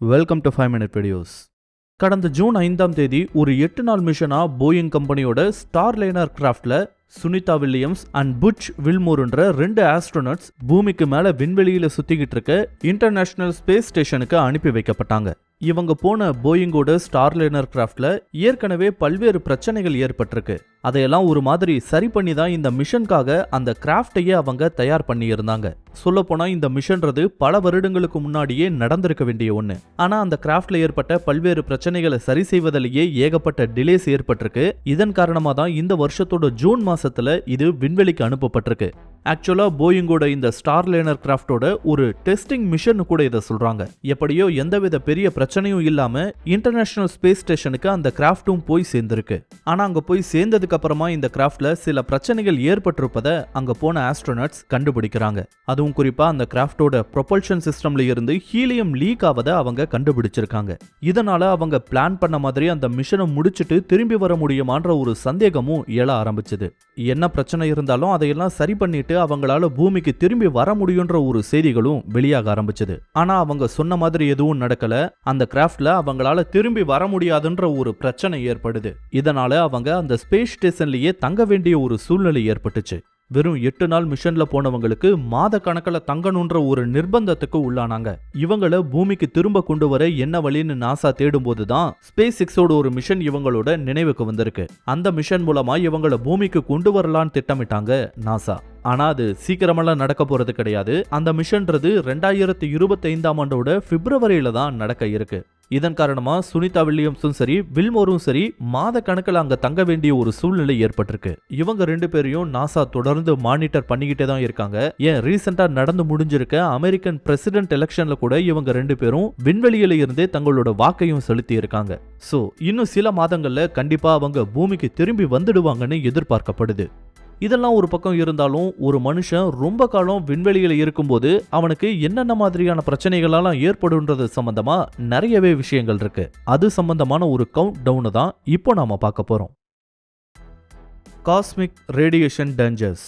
Welcome to five minute videos கடந்த June ஐந்தாம் தேதி ஒரு எட்டு நாள் மிஷனா போயிங் கம்பெனியோட ஸ்டார் லைனர் கிராஃப்டில் சுனிதா வில்லியம்ஸ் அண்ட் புட்ச் வில்மோர்ன்ற ரெண்டு ஆஸ்ட்ரோனட்ஸ் பூமிக்கு மேல விண்வெளியில சுத்திக்கிட்டு இருக்க இன்டர்நேஷனல் ஸ்பேஸ் ஸ்டேஷனுக்கு அனுப்பி வைக்கப்பட்டாங்க. இவங்க போன போயிங்கோட ஸ்டார் லைனர் கிராஃப்ட்ல ஏற்கனவே பல்வேறு பிரச்சனைகள் ஏற்பட்டிருக்கு. அதையெல்லாம் ஒரு மாதிரி சரி பண்ணி தான் இந்த மிஷனுக்காக அந்த கிராஃப்டையே அவங்க தயார் பண்ணியிருந்தாங்க. சொல்லப்போனால் இந்த மிஷன்றது பல வருடங்களுக்கு முன்னாடியே நடந்திருக்க வேண்டிய ஒண்ணு. ஆனா அந்த கிராஃப்ட்ல ஏற்பட்ட பல்வேறு பிரச்சனைகளை சரி செய்வதிலேயே ஏகப்பட்ட டிலேஸ் ஏற்பட்டிருக்கு. இதன் காரணமா தான் இந்த வருஷத்தோட ஜூன் மாதம் மாசத்துல இது விண்வெளிக்கு அனுப்பப்பட்டிருக்கு. ஆக்சுவலா போயிங்கோட இந்த ஸ்டார் லேனர் கிராஃப்டோட ஒரு டெஸ்டிங் மிஷன் கூட இதை சொல்கிறாங்க எப்படியோ எந்தவித பெரிய பிரச்சனையும் இல்லாமல் இன்டர்நேஷனல் ஸ்பேஸ் ஸ்டேஷனுக்கு அந்த கிராஃப்டும் போய் சேர்ந்துருக்கு. ஆனால் அங்கே போய் சேர்ந்ததுக்கு அப்புறமா இந்த கிராஃப்டில் சில பிரச்சனைகள் ஏற்பட்டிருப்பதை அங்கே போன ஆஸ்ட்ரோனட்ஸ் கண்டுபிடிக்கிறாங்க. அதுவும் குறிப்பாக அந்த கிராஃப்டோட ப்ரொபல்ஷன் சிஸ்டம்ல இருந்து ஹீலியம் லீக் ஆவதை அவங்க கண்டுபிடிச்சிருக்காங்க. இதனால அவங்க பிளான் பண்ண மாதிரி அந்த மிஷனை முடிச்சிட்டு திரும்பி வர முடியுமான்ற ஒரு சந்தேகமும் எழ ஆரம்பிச்சது. என்ன பிரச்சனை இருந்தாலும் அதையெல்லாம் சரி பண்ணிட்டு அவங்களால பூமிக்கு திரும்பி வர முடியுன்ற ஒரு செய்திகளும் வெளியாக ஆரம்பிச்சது. ஆனா அவங்க சொன்ன மாதிரி எதுவும் நடக்கல. அந்த கிராஃப்ட்ல அவங்களால திரும்பி வர முடியாதுன்ற ஒரு பிரச்சனை ஏற்படுது. இதனால அவங்க அந்த ஸ்பேஸ் ஸ்டேஷன்லயே தங்க வேண்டிய ஒரு சூழ்நிலை ஏற்பட்டுச்சு. வெறும் எட்டு நாள் மிஷன்ல போனவங்களுக்கு மாத கணக்கில் தங்கணுன்ற ஒரு நிர்பந்தத்துக்கு உள்ளானாங்க. இவங்கள பூமிக்கு திரும்ப கொண்டு வர என்ன வழின்னு நாசா தேடும்போது தான் ஸ்பேஸ் சிக்ஸோட ஒரு மிஷன் இவங்களோட நினைவுக்கு வந்திருக்கு. அந்த மிஷன் மூலமா இவங்களை பூமிக்கு கொண்டு வரலான்னு திட்டமிட்டாங்க நாசா ஆனா அது சீக்கிரமெல்லாம் நடக்க போறது கிடையாது. அந்த மிஷன்றது ரெண்டாயிரத்தி இருபத்தி ஐந்தாம் ஆண்டோட பிப்ரவரியில தான் நடக்க இருக்கு. இதன் காரணமாக சுனிதா வில்லியம்ஸும் சரி வில்மோரும் சரி மாத கணக்கில் அங்கே தங்க வேண்டிய ஒரு சூழ்நிலை ஏற்பட்டிருக்கு. இவங்க ரெண்டு பேரையும் நாசா தொடர்ந்து மானிட்டர் பண்ணிக்கிட்டே தான் இருக்காங்க. ஏன் ரீசெண்டாக நடந்து முடிஞ்சிருக்க அமெரிக்கன் பிரசிடென்ட் எலெக்ஷன்ல கூட இவங்க ரெண்டு பேரும் விண்வெளியில இருந்தே தங்களோட வாக்கையும் செலுத்தி இருக்காங்க ஸோ இன்னும் சில மாதங்களில் கண்டிப்பாக அவங்க பூமிக்கு திரும்பி வந்துடுவாங்கன்னு எதிர்பார்க்கப்படுது. இதெல்லாம் ஒரு பக்கம் இருந்தாலும் ஒரு மனுஷன் ரொம்ப காலம் விண்வெளியில் இருக்கும்போது அவனுக்கு என்னென்ன மாதிரியான பிரச்சனைகளெல்லாம் ஏற்படுன்றது சம்பந்தமா நிறையவே விஷயங்கள் இருக்கு. அது சம்பந்தமான ஒரு கவுண்ட் டவுனு தான் இப்போ நாம பார்க்க போறோம். காஸ்மிக் ரேடியேஷன் டேஞ்சர்ஸ்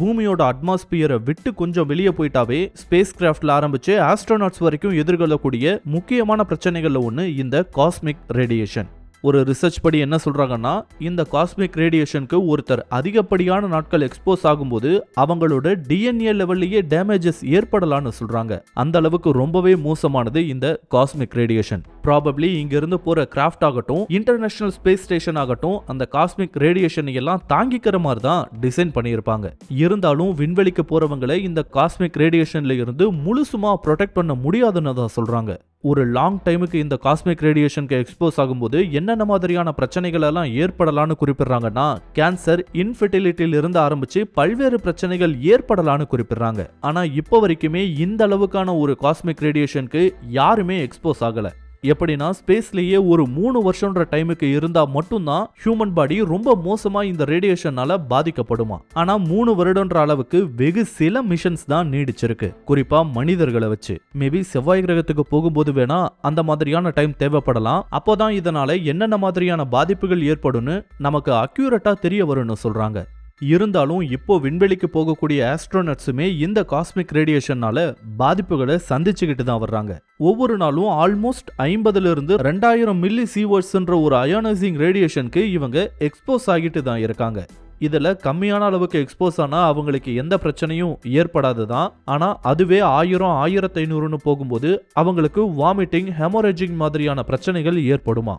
பூமியோட அட்மாஸ்பியரை விட்டு கொஞ்சம் வெளியே போயிட்டாவே ஸ்பேஸ் கிராஃப்டில் ஆரம்பிச்சு ஆஸ்ட்ரோநாட்ஸ் வரைக்கும் எதிர்கொள்ளக்கூடிய முக்கியமான பிரச்சனைகளில் ஒன்று இந்த காஸ்மிக் ரேடியேஷன் ஒரு ரிசர்ச் படி என்ன சொல்கிறாங்கன்னா இந்த காஸ்மிக் ரேடியேஷனுக்கு ஒருத்தர் அதிகப்படியான நாட்கள் எக்ஸ்போஸ் ஆகும்போது அவங்களோட டிஎன்ஏ லெவல்லையே டேமேஜஸ் ஏற்படலான்னு சொல்கிறாங்க அந்த அளவுக்கு ரொம்பவே மோசமானது இந்த காஸ்மிக் ரேடியேஷன் ப்ராபப்ளி இங்கிருந்து போகிற கிராஃப்ட் ஆகட்டும் இன்டர்நேஷனல் ஸ்பேஸ் ஸ்டேஷன் ஆகட்டும் அந்த காஸ்மிக் ரேடியேஷன் எல்லாம் தாங்கிக்கிற மாதிரி தான் டிசைன் பண்ணியிருப்பாங்க. இருந்தாலும் விண்வெளிக்கு போகிறவங்களை இந்த காஸ்மிக் ரேடியேஷன்ல இருந்து முழுசுமா ப்ரொடெக்ட் பண்ண முடியாதுன்னு தான் சொல்கிறாங்க ஒரு லாங் டைமுக்கு இந்த காஸ்மிக் ரேடியேஷனுக்கு எக்ஸ்போஸ் ஆகும்போது என்னென்ன மாதிரியான பிரச்சனைகள் எல்லாம் ஏற்படலான்னு குறிப்பிடுறாங்கன்னா கேன்சர் இன்ஃபெர்டிலிட்டியில இருந்து ஆரம்பிச்சு பல்வேறு பிரச்சனைகள் ஏற்படலான்னு குறிப்பிடுறாங்க. ஆனா இப்போ வரைக்குமே இந்த அளவுக்கான ஒரு காஸ்மிக் ரேடியேஷனுக்கு யாருமே எக்ஸ்போஸ் ஆகலை. எப்படின்னா ஸ்பேஸ்லேயே ஒரு மூணு வருஷம்ன்ற டைமுக்கு இருந்தால் மட்டும்தான் ஹியூமன் பாடி ரொம்ப மோசமாக இந்த ரேடியேஷனால பாதிக்கப்படுமா. ஆனால் மூணு வருடம்ன்ற அளவுக்கு வெகு சில மிஷன்ஸ் தான் நீடிச்சிருக்கு. குறிப்பாக மனிதர்களை வச்சு. மேபி செவ்வாய் கிரகத்துக்கு போகும்போது வேணா அந்த மாதிரியான டைம் தேவைப்படலாம். அப்போதான் இதனால என்னென்ன மாதிரியான பாதிப்புகள் ஏற்படும்னு நமக்கு அக்யூரேட்டா தெரிய வரும்னு சொல்றாங்க. இருந்தாலும் இப்போ விண்வெளிக்கு போகக்கூடிய ஆஸ்ட்ரோனட்ஸுமே இந்த காஸ்மிக் ரேடியேஷனால பாதிப்புகளை சந்திச்சுக்கிட்டு தான் வர்றாங்க. ஒவ்வொரு நாளும் ஆல்மோஸ்ட் ஐம்பதுல இருந்து ரெண்டாயிரம் மில்லி சீவர்ஸ்ன்ற ஒரு அயோனைசிங் ரேடியேஷனுக்கு இவங்க எக்ஸ்போஸ் ஆகிட்டு தான் இருக்காங்க. இதில் கம்மியான அளவுக்கு எக்ஸ்போஸ் ஆனால் அவங்களுக்கு எந்த பிரச்சனையும் ஏற்படாது தான். ஆனால் அதுவே ஆயிரம் ஆயிரத்தி ஐநூறுன்னு போகும்போது அவங்களுக்கு வாமிட்டிங் ஹெமோரேஜிங் மாதிரியான பிரச்சனைகள் ஏற்படுமா?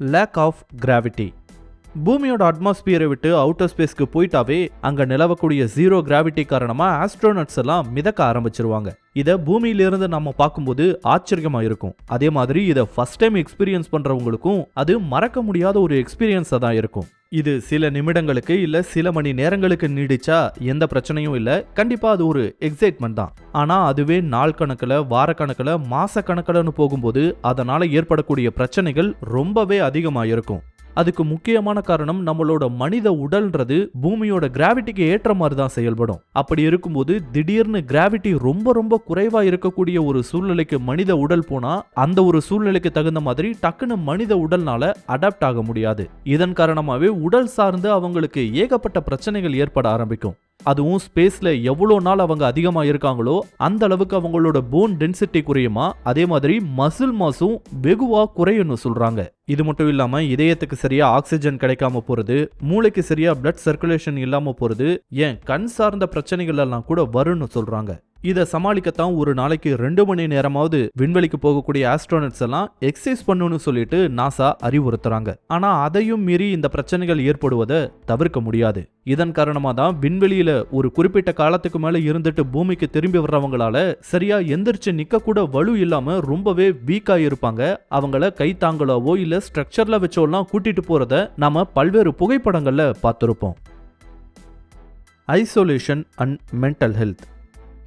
லேக் ஆஃப் கிராவிட்டி பூமியோட அட்மாஸ்பியரை விட்டு அவுட்டர் ஸ்பேஸ்க்கு போயிட்டாவே அங்க நிலவக்கூடிய ஜீரோ கிராவிட்டி காரணமா ஆஸ்ட்ரோனட்ஸ் எல்லாம் மிதக்க ஆரம்பிச்சிருவாங்க. இதை பூமியிலிருந்து நம்ம பார்க்கும்போது ஆச்சரியமா இருக்கும். அதே மாதிரி இதை ஃபர்ஸ்ட் டைம் எக்ஸ்பீரியன்ஸ் பண்றவங்களுக்கும் அது மறக்க முடியாத ஒரு எக்ஸ்பீரியன்ஸாக தான் இருக்கும். இது சில நிமிடங்களுக்கு இல்ல சில மணி நேரங்களுக்கு நீடிச்சா எந்த பிரச்சனையும் இல்ல. கண்டிப்பா அது ஒரு எக்ஸைட்மெண்ட் தான். ஆனா அதுவே நாள் கணக்குல வார கணக்குல மாச கணக்குலன்னு போகும்போது அதனால ஏற்படக்கூடிய பிரச்சனைகள் ரொம்பவே அதிகமாக இருக்கும் அதுக்கு முக்கியமான காரணம் நம்மளோட மனித உடல்ன்றது பூமியோட கிராவிட்டிக்கு ஏற்ற மாதிரி தான் செயல்படும். அப்படி இருக்கும்போது திடீர்னு கிராவிட்டி ரொம்ப ரொம்ப குறைவா இருக்கக்கூடிய ஒரு சூழ்நிலைக்கு மனித உடல் போனா அந்த ஒரு சூழ்நிலைக்கு தகுந்த மாதிரி டக்குன்னு மனித உடல்னால அடாப்ட் ஆக முடியாது. இதன் காரணமாகவே உடல் சார்ந்து அவங்களுக்கு ஏகப்பட்ட பிரச்சனைகள் ஏற்பட ஆரம்பிக்கும். அதுவும் ஸ்பேஸில் எவ்வளோ நாள் அவங்க அதிகமாக இருக்காங்களோ அந்த அளவுக்கு அவங்களோட போன் டென்சிட்டி குறையுமா? அதே மாதிரி மசில் மாஸும் வெகுவாக குறையும்னு சொல்கிறாங்க இது மட்டும் இல்லாமல் இதயத்துக்கு சரியாக ஆக்சிஜன் கிடைக்காம போகிறது மூளைக்கு சரியாக பிளட் சர்க்குலேஷன் இல்லாமல் போகிறது ஏன் கண் சார்ந்த பிரச்சனைகள் எல்லாம் கூட வரும்னு சொல்கிறாங்க இதை சமாளிக்கத்தான் ஒரு நாளைக்கு ரெண்டு மணி நேரமாவது விண்வெளிக்கு போகக்கூடிய ஆஸ்ட்ரோனட்ஸ் எல்லாம் எக்ஸசைஸ் பண்ணணும்னு சொல்லிட்டு நாசா அறிவுறுத்துறாங்க. ஆனா அதையும் மீறி இந்த பிரச்சனைகள் ஏற்படுவதை தவிர்க்க முடியாது. இதன் காரணமா தான் விண்வெளியில ஒரு குறிப்பிட்ட காலத்துக்கு மேல இருந்துட்டு பூமிக்கு திரும்பி வர்றவங்களால சரியா எந்திரிச்சு நிக்க கூட வலு இல்லாம ரொம்பவே வீக்கா இருப்பாங்க. அவங்கள கை தாங்களாவோ இல்ல ஸ்ட்ரக்சர்ல வச்சோலாம் கூட்டிட்டு போறத நாம பல்வேறு புகைப்படங்கள்ல பார்த்திருப்போம். Isolation and mental health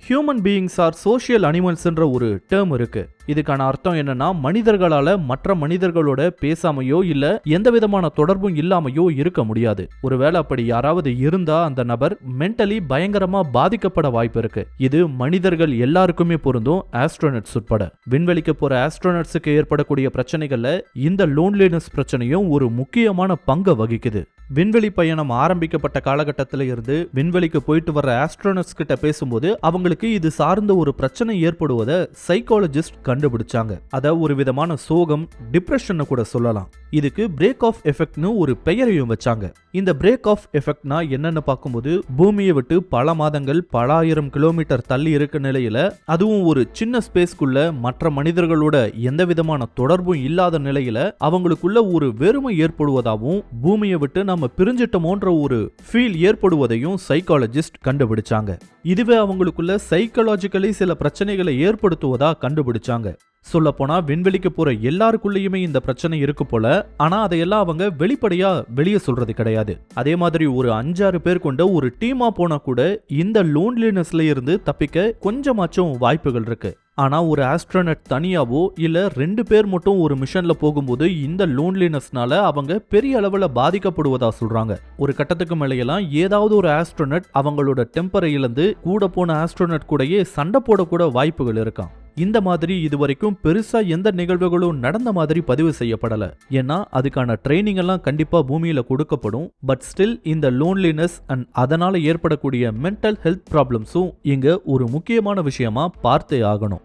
human beings are social அனிமல்ஸ்ன்ற ஒரு டேர்ம் இருக்கு. இதுக்கான அர்த்தம் என்னன்னா மனிதர்களால மற்ற மனிதர்களோட பேசாமையோ இல்ல எந்த விதமான தொடர்பும் இல்லாமையோ இருக்க முடியாது. ஒருவேளை அப்படி யாராவது இருந்தா அந்த நபர் மென்டலி பயங்கரமா பாதிக்கப்பட வாய்ப்பு இருக்கு. இது மனிதர்கள் எல்லாருக்குமே பொருந்தும் ஆஸ்ட்ரோனட்ஸ் உட்பட. விண்வெளிக்கு போற ஆஸ்ட்ரோனட்ஸுக்கு ஏற்படக்கூடிய பிரச்சனைகள்ல இந்த லோன்லினஸ் பிரச்சனையும் ஒரு முக்கியமான பங்கை வகிக்குது. விண்வெளி பயணம் ஆரம்பிக்கப்பட்ட காலகட்டத்தில் இருந்து விண்வெளிக்கு போயிட்டு வர ஆஸ்ட்ரோனட்ஸ் கிட்ட பேசும்போது அவங்களுக்கு இது சார்ந்த ஒரு பிரச்சனை ஏற்படுவதை சைக்காலஜிஸ்ட் கண்டுபிடிச்சாங்க. அதை ஒரு விதமான சோகம் டிப்ரெஷன் கூட சொல்லலாம். இதுக்கு பிரேக் ஆஃப் எஃபெக்ட்னு ஒரு பெயரையும் வச்சாங்க. இந்த பிரேக் ஆஃப் எஃபெக்ட்னா என்னன்னு பார்க்கும்போது பூமியை விட்டு பல மாதங்கள் பல ஆயிரம் கிலோமீட்டர் தள்ளி இருக்க நிலையில அதுவும் ஒரு சின்ன ஸ்பேஸ்க்குள்ள மற்ற மனிதர்களோட எந்த விதமான தொடர்பும் இல்லாத நிலையில அவங்களுக்குள்ள ஒரு வெறுமை ஏற்படுவதாகவும் பூமியை விட்டு நம்ம பிரிஞ்சிட்டோமோன்ற ஒரு ஃபீல் ஏற்படுவதையும் சைக்காலஜிஸ்ட் கண்டுபிடிச்சாங்க. இதுவே அவங்களுக்குள்ள சைக்காலஜிக்கலி சில பிரச்சனைகளை ஏற்படுத்துவதா கண்டுபிடிச்சாங்க. சொல்லப்போனா விண்வெளிக்கு போற எல்லாருக்குள்ளேயுமே இந்த பிரச்சனை இருக்கு போல ஆனா அதையெல்லாம் அவங்க வெளிப்படையா வெளியே சொல்றது கிடையாது. அதே மாதிரி ஒரு அஞ்சாறு பேர் கொண்ட ஒரு டீமா போனா கூட இந்த லோன்லினஸ்ல இருந்து தப்பிக்க கொஞ்சமாச்சும் வாய்ப்புகள் இருக்கு. ஆனால் ஒரு ஆஸ்ட்ரோனட் தனியாவோ இல்லை ரெண்டு பேர் மட்டும் ஒரு மிஷனில் போகும்போது இந்த லோன்லினஸ்னால அவங்க பெரிய அளவில் பாதிக்கப்படுவதா சொல்கிறாங்க ஒரு கட்டத்துக்கு மேலையெல்லாம் ஏதாவது ஒரு ஆஸ்ட்ரோனட் அவங்களோட டெம்பரை இழந்து கூட போன ஆஸ்ட்ரோனட் கூடயே சண்டை போடக்கூட வாய்ப்புகள் இருக்கான் இந்த மாதிரி இதுவரைக்கும் பெருசா எந்த நிகழ்வுகளும் நடந்த மாதிரி பதிவு செய்யப்படல. ஏன்னா அதுக்கான ட்ரைனிங் எல்லாம் கண்டிப்பா பூமியில கொடுக்கப்படும். பட் ஸ்டில் இந்த லோன்லினஸ் அண்ட் அதனால ஏற்படக்கூடிய மென்டல் ஹெல்த் ப்ராப்ளம்ஸும் இங்க ஒரு முக்கியமான விஷயமா பார்த்தே ஆகணும்.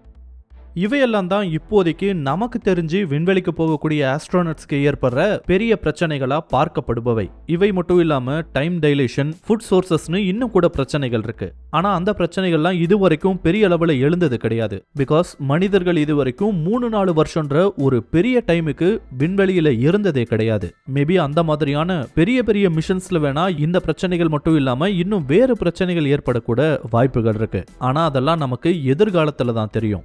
இவையெல்லாம் தான் இப்போதைக்கு நமக்கு தெரிஞ்சு விண்வெளிக்கு போகக்கூடிய ஆஸ்ட்ரோனட்ஸ்க்கு ஏற்படுற பெரிய பிரச்சனைகளா பார்க்கப்படுபவை. இவை மட்டும் இல்லாம டைம் டைலேஷன் ஃபுட் சோர்சஸ்னு இன்னும் கூட பிரச்சனைகள் இருக்கு. ஆனா அந்த பிரச்சனைகள்லாம் இதுவரைக்கும் பெரிய அளவில் எழுந்தது கிடையாது. பிகாஸ் மனிதர்கள் இதுவரைக்கும் மூணு நாலு வருஷன்ற ஒரு பெரிய டைமுக்கு விண்வெளியில இருந்ததே கிடையாது. மேபி அந்த மாதிரியான பெரிய பெரிய மிஷன்ஸ்ல வேணா இந்த பிரச்சனைகள் மட்டும் இல்லாம இன்னும் வேறு பிரச்சனைகள் ஏற்படக்கூட வாய்ப்புகள் இருக்கு. ஆனா அதெல்லாம் நமக்கு எதிர்காலத்துல தான் தெரியும்.